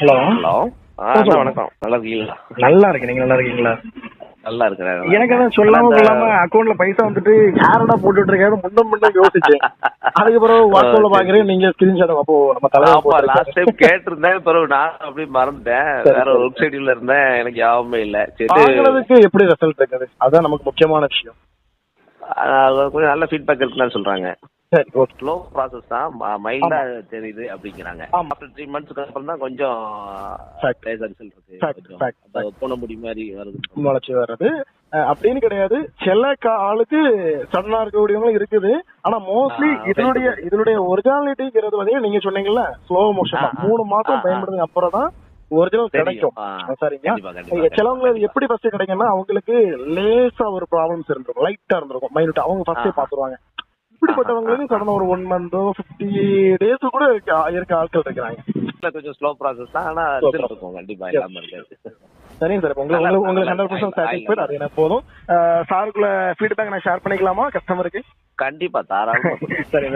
Hello. Hello. வணக்கம் நல்லா இருக்கீங்களா நல்லா இருக்கேன் நீங்க நல்லா இருக்கீங்களா நல்லா இருக்கிறேன் எனக்கு அதான் சொல்லாம கொள்ளாம அக்கௌண்ட்ல பைசா வந்துட்டு யாரடா போட்டுட்டு இருக்காரு முன்னும் முன்னும் யோசிச்சேன். அதுக்கு பிறகு வாட்ஸ்அப்ல பாக்குறேன். நீங்க ஸ்கிரீன்ஷாட் அப்போ நம்ம தலைவர் லாஸ்ட் டைம் கேட்டிருந்தேன். பிறகு நான் அப்படியே மறந்துட்டேன். வேற. வெப்சைட்ல இருந்தேன். எனக்கு ஞாபகமே இல்ல. சரி. எப்படி ரிசல்ட் இருக்குது? அதான் நமக்கு முக்கியமான விஷயம். கொஞ்சம் நல்ல ஃபீட்பேக் இருக்குன்னு சொல்றாங்க. சரி ஓகே ஸ்லோ ப்ராசஸ் தான் மைல்டா தெரியுது அப்படிங்கிறாங்க. ஆஃப்டர் த்ரீ மந்த்ஸ்க்கு அப்புறம் தான் கொஞ்சம் ரிசல்ட் பூனை முடி மாதிரி வருது முளைச்சு வர்றது. அப்படின்னு கிடையாது. சில ஆளுக்கு சடனா இருக்கக்கூடியவங்களும் இருக்குது. ஆனா மோஸ்ட்லி இதனுடைய. இதனுடைய ஒரிஜினாலிட்டிங்கிறது வந்து நீங்க சொன்னீங்கல்ல ஸ்லோ மோஷன். மூணு மாசம். பயன்படுறதுக்கு அப்புறம் தான் ஒரிஜினல். கிடைக்கும். அது கண்டிப்பா. எப்படி ஃபர்ஸ்ட் கிடைக்கும்னா அவங்களுக்கு லேசா ஒரு ப்ராப்ளம்ஸ் இருந்திருக்கும். லைட்டா இருந்திருக்கும். மைனூட் அவங்க ஃபர்ஸ்டே. பாத்துருவாங்க இப்படிப்பட்டவங்களுக்கு சடனா ஒரு ஒன் மந்தோ பிப்டி டேஸ் கூட இருக்க ஆட்கள் இருக்கிறாங்க. கொஞ்சம் ஸ்லோ ப்ராசஸ் தான். ஆனா. இருக்கும். கண்டிப்பா. இல்லாம இருக்காது சரிங்க சார். உங்களுக்கு உங்களுக்கு உங்களுக்கு ஹண்ட்ரட் பர்சன்ட் சாட்டிஸ்ஃபைட் அது எனக்கு போதும். சாருக்குள்ள ஃபீட்பேக் நான் ஷேர் பண்ணிக்கலாமா? கஸ்டமருக்கு கண்டிப்பா தாராளமா சரி